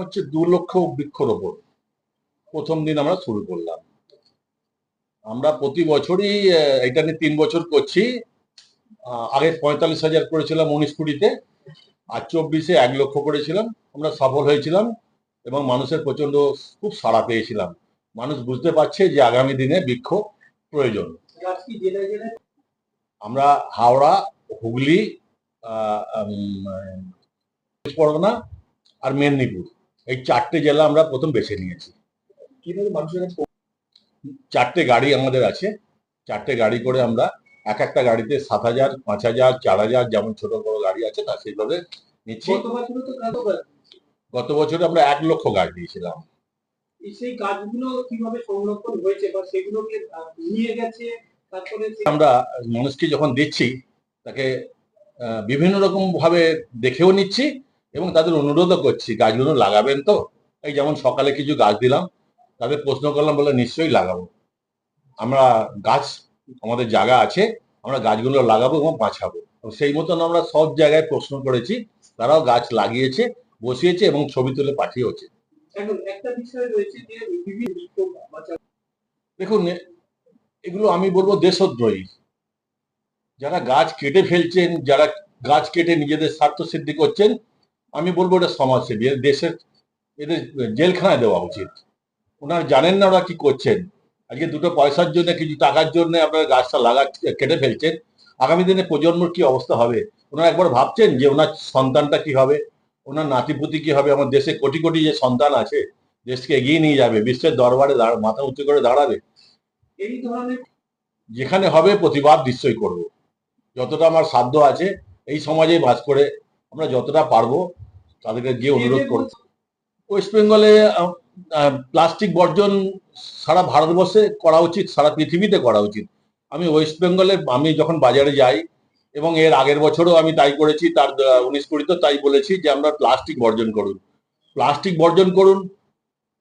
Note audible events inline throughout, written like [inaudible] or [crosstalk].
হচ্ছে দু লক্ষ বৃক্ষরোপণ প্রথম দিন আমরা শুরু করলাম। আমরা প্রতি বছরই এটা নিয়ে তিন বছর করছি। আগে পঁয়তাল্লিশ হাজার করেছিলাম উনিশ কুড়িতে, আর চব্বিশে এক লক্ষ করেছিলাম। আমরা সফল হয়েছিলাম এবং মানুষের প্রচণ্ড খুব সাড়া পেয়েছিলাম। মানুষ বুঝতে পারছে যে আগামী দিনে বৃক্ষ প্রয়োজন। আমরা হাওড়া, হুগলি পরগনা আর মেদিনীপুর। এই চারটে জেলা আমরা প্রথম বেছে নিয়েছি। চারটে গাড়ি আমাদের আছে। চারটে গাড়ি করে আমরা এক একটা গাড়িতে সাত হাজার পাঁচ হাজার চার হাজার যেমন ছোট বড় গাড়ি আছে তা সেইভাবে নিচ্ছি। গত বছরে আমরা এক লক্ষ গাছ দিয়েছিলাম। সেই গাছগুলো কীভাবে সংরক্ষণ হয়েছে বা সেগুলোকে নিয়ে গেছে? তারপরে আমরা মানুষকে যখন দিচ্ছি তাকে বিভিন্ন রকম ভাবে দেখেও নিচ্ছি। এবং তাদের অনুরোধও করছি গাছগুলো লাগাবেন তো? এই যেমন সকালে কিছু গাছ দিলাম তাদের প্রশ্ন করলাম বলে নিশ্চয়ই লাগাবো। আমরা গাছ আমাদের জায়গা আছে আমরা গাছগুলো লাগাবো এবং বাঁচাবো। সেই মতন আমরা সব জায়গায় প্রশ্ন করেছি তারাও গাছ লাগিয়েছে বসিয়েছে এবং ছবি তুলে পাঠিয়েছে একটা বিষয় রয়েছে যে বিভিন্ন বিক্ষোভ বাঁচা দেখুন এগুলো আমি বলব দেশদ্রোহী। যারা গাছ কেটে ফেলছেন যারা গাছ কেটে নিজেদের স্বার্থ সিদ্ধি করছেন আমি বলব এটা সমাজসেবী দেশের, এদের জেলখানায় দেওয়া উচিত। ওনারা জানেন না ওরা কি করছেন। আজকে দুটো পয়সার জন্য, কিছু টাকার জন্য আপনারা গাছটা লাগা, কেটে ফেলছেন। আগামী দিনে প্রজন্মর কি অবস্থা হবে? ওনারা একবার ভাবছেন যে ওনার সন্তানটা কি হবে? ওনার নাতিপুতি কি হবে? আমার দেশে কোটি কোটি যে সন্তান আছে, দেশকে এগিয়ে নিয়ে যাবে, বিশ্বের দরবারে মাথা উঁচু করে দাঁড়াবে। এই ধরনের যেখানে হবে প্রতিবাদ নিশ্চয়ই করব। যতটা আমার সাধ্য আছে, এই সমাজে বাস করে আমরা যতটা পারব তাদেরকে গিয়ে অনুরোধ করব ওয়েস্ট বেঙ্গলে প্লাস্টিক বর্জন সারা ভারতবর্ষে করা উচিত সারা পৃথিবীতে করা উচিত। আমি ওয়েস্ট বেঙ্গলে আমি যখন বাজারে যাই এবং এর আগের বছরও আমি তাই করেছি তার উনিশ কুড়িতে তাই বলেছি যে আমরা প্লাস্টিক বর্জন করুন। প্লাস্টিক বর্জন করুন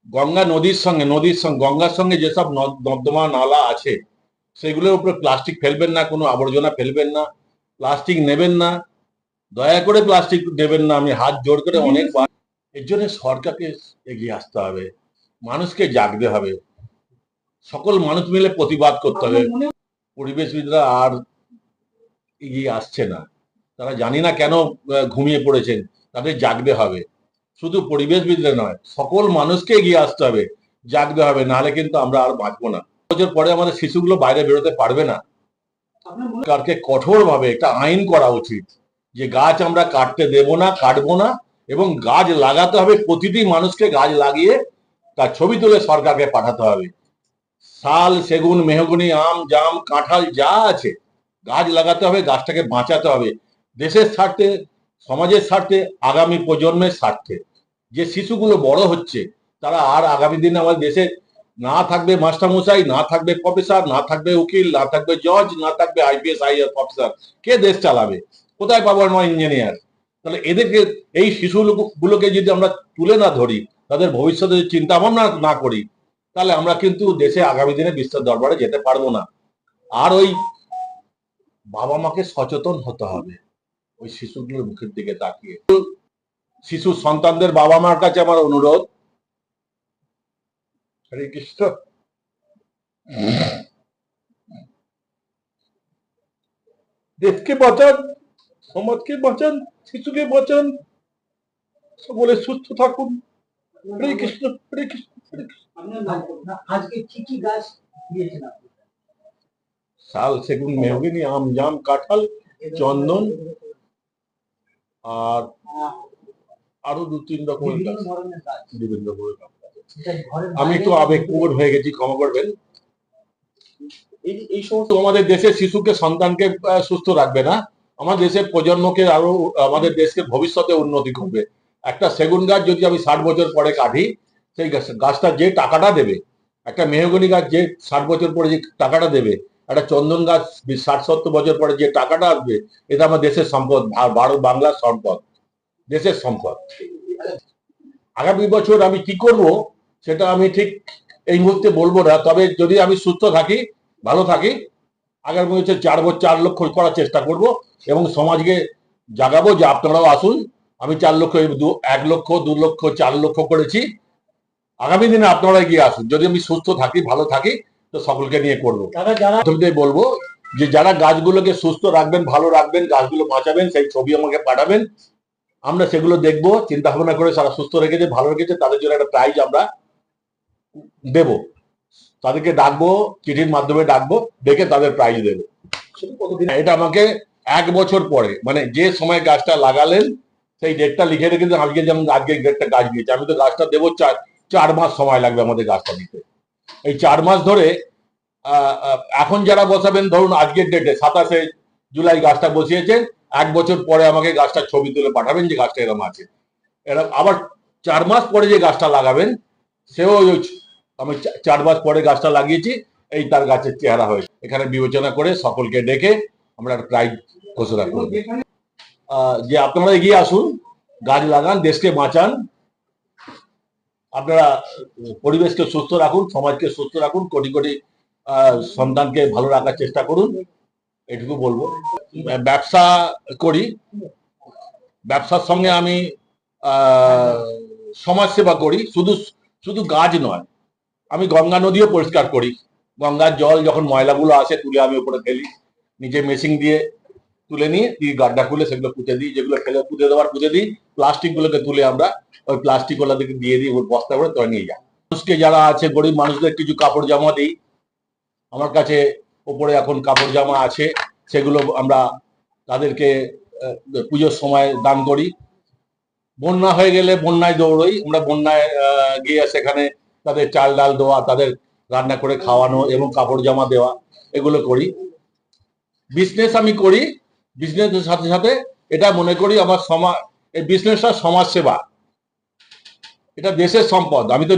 গঙ্গা নদীর সঙ্গে নদীর সঙ্গে গঙ্গার সঙ্গে যেসব নর্দমা নালা আছে সেগুলোর উপরে প্লাস্টিক ফেলবেন না কোনো আবর্জনা ফেলবেন না প্লাস্টিক নেবেন না দয়া করে প্লাস্টিক দেবেন না আমি হাত জোর করে অনেকবার [laughs] এর জন্য সরকারকে এগিয়ে আসতে হবে মানুষকে জাগতে হবে সকল মানুষ মিলে প্রতিবাদ করতে হবে। পরিবেশবিদরা আর এগিয়ে আসছে না তারা জানি না কেন ঘুমিয়ে পড়েছেন তাদের জাগতে হবে শুধু পরিবেশবিদরা নয় সকল মানুষকে এগিয়ে আসতে হবে জাগতে হবে নাহলে কিন্তু আমরা আর বাঁচবো না। বছর পরে আমাদের শিশুগুলো বাইরে বেরোতে পারবে না। সরকারকে কঠোরভাবে একটা আইন করা উচিত। যে গাছ আমরা কাটতে দেব না, কাটবো না, এবং গাছ লাগাতে হবে, প্রতিটি মানুষকে গাছ লাগিয়ে তার ছবি তুলে সরকারকে পাঠাতে হবে। শাল, সেগুন, মেহগুনি, আম, জাম, কাঁঠাল যা আছে, গাছ লাগাতে হবে, গাছটাকে বাঁচাতে হবে। দেশের স্বার্থে, সমাজের স্বার্থে, আগামী প্রজন্মের স্বার্থে। যে শিশুগুলো বড় হচ্ছে, তারা আর আগামী দিনে আমাদের দেশে না থাকবে মাস্টারমশাই, না থাকবে প্রফেসর, না থাকবে উকিল, না থাকবে জজ, না থাকবে আইপিএস, আইএস অফিসার। কে দেশ চালাবে? কোথায় পাবো আমার ইঞ্জিনিয়ার তাহলে এদেরকে, এই শিশুগুলোকে যদি আমরা তুলে না ধরি, তাদের ভবিষ্যতে চিন্তা ভাবনা না করি, তাহলে আমরা কিন্তু দেশে আগামী দিনে বিশ্বের দরবারে যেতে পারব না। আর ওই বাবা মাকে সচেতন হতে হবে, ওই শিশুগুলোর মুখের দিকে তাকিয়ে। শিশু সন্তানদের বাবা মার কাছে আমার অনুরোধ। হরে কৃষ্ণ। দেশকে বাঁচান। সমাজকে বাঁচান শিশুকে বাঁচান। সকলে সুস্থ থাকুন। হরে কৃষ্ণ হরে কৃষ্ণ হরে কৃষ্ণ। আপনার নাম বলুন। আজকে কি কি গাছ দিয়েছেন আপনি? শাল সেগুন মেহগিনি আম জাম কাঁঠাল চন্দন আর আরও দু তিন রকমের বিভিন্ন রকমের আমি তো আবেগপ্রবণ হয়ে গেছি ক্ষমা করবেন। এই এই সমস্ত আমাদের দেশের শিশুকে সন্তানকে সুস্থ রাখবে না। আমাদের দেশের প্রজন্মকে আরও, আমাদের দেশকে ভবিষ্যতে উন্নতি করবে। একটা সেগুন গাছ যদি আমি ষাট বছর পরে কাটি, সেই গাছ- গাছটা যে টাকাটা দেবে, একটা মেহগনি গাছ যে ষাট বছর পরে যে টাকাটা দেবে, একটা চন্দন গাছ ষাট সত্তর বছর পরে যে টাকাটা আসবে, এটা আমার দেশের সম্পদ ভারত বাংলার সম্পদ, দেশের সম্পদ। আগামী বছর আমি কি করব, সেটা আমি ঠিক এই মুহূর্তে বলব না, তবে যদি আমি সুস্থ থাকি, ভালো থাকি আগামী বছর চার বছর চার লক্ষ করার চেষ্টা করব এবং সমাজকে জাগাবো যে আপনারাও আসুন। আমি চার লক্ষ এক লক্ষ দু লক্ষ চার লক্ষ করেছি। আগামী দিনে আপনারা এগিয়ে আসুন। যদি আমি সুস্থ থাকি ভালো থাকি তো সকলকে নিয়ে করব। যারা বলব যে যারা গাছগুলোকে সুস্থ রাখবেন ভালো রাখবেন গাছগুলো বাঁচাবেন সেই ছবি আমাকে পাঠাবেন। আমরা সেগুলো দেখব চিন্তা ভাবনা করে সারা সুস্থ রেখেছে ভালো রেখেছে তাদের জন্য একটা প্রাইজ আমরা দেব। তাদেরকে ডাকবো চিঠির মাধ্যমে ডাকবো ডেকে তাদের প্রাইজ দেবো। এটা আমাকে এক বছর পরে মানে যে সময় গাছটা লাগালেন সেই ডেটটা লিখে রেখে আজকে যেমন আজকে ডেটটা গাছ দিয়েছে আমি তো গাছটা দেবো চার চার মাস সময় লাগবে আমাদের গাছটা দিতে। এই চার মাস ধরে এখন যারা বসাবেন ধরুন আজকের ডেটে সাতাশে জুলাই গাছটা বসিয়েছেন এক বছর পরে আমাকে গাছটার ছবি তুলে পাঠাবেন যে গাছটা এরকম আছে। এরকম আবার চার মাস পরে যে গাছটা লাগাবেন সেও আমি চার মাস পরে গাছটা লাগিয়েছি এই তার গাছের চেহারা হয়েছে। এখানে বিবেচনা করে সকলকে ডেকে আমরা একটা প্রাইজ ঘোষণা করব। যে আপনারা এগিয়ে আসুন গাছ লাগান দেশকে বাঁচান। আপনারা পরিবেশকে সুস্থ রাখুন সমাজকে সুস্থ রাখুন কোটি কোটি সন্তানকে ভালো রাখার চেষ্টা করুন এটুকু বলব। ব্যবসা করি। ব্যবসার সঙ্গে আমি আহ, সমাজসেবা করি। শুধু শুধু গাছ নয় আমি গঙ্গা নদীও পরিষ্কার করি। গঙ্গার জল যখন ময়লাগুলো আসে, তুলে আমি উপরে ফেলি। নিজে মেশিন দিয়ে তুলে নিয়ে দিয়ে গাড্ডা খুলে সেগুলো পুঁতে দিই। যেগুলো ফেলে পুঁতে দেওয়ার পুঁতে দিই। প্লাস্টিক গুলোকে তুলে আমরা ওই প্লাস্টিক গুলোকে দিয়ে দিই ওর বস্তা করে তোরা নিয়ে যাই। মানুষকে যারা আছে, গরিব মানুষদের কিছু কাপড় জামা দিই। আমার কাছে ওপরে এখন কাপড় জামা আছে। সেগুলো আমরা তাদেরকে পুজোর সময় দান করি। বন্যা হয়ে গেলে বন্যায় দৌড়ই। আমরা বন্যায় গিয়ে সেখানে তাদের চাল ডাল দেওয়া, তাদের রান্না করে খাওয়ানো এবং কাপড় জামা দেওয়া, এগুলো করি। বিজনেস আমি করি। বিজনেসের সাথে সাথে এটা মনে করি আমার সমাজ এই বিজনেসটা সমাজ সেবা এটা দেশের সম্পদ। আমি তো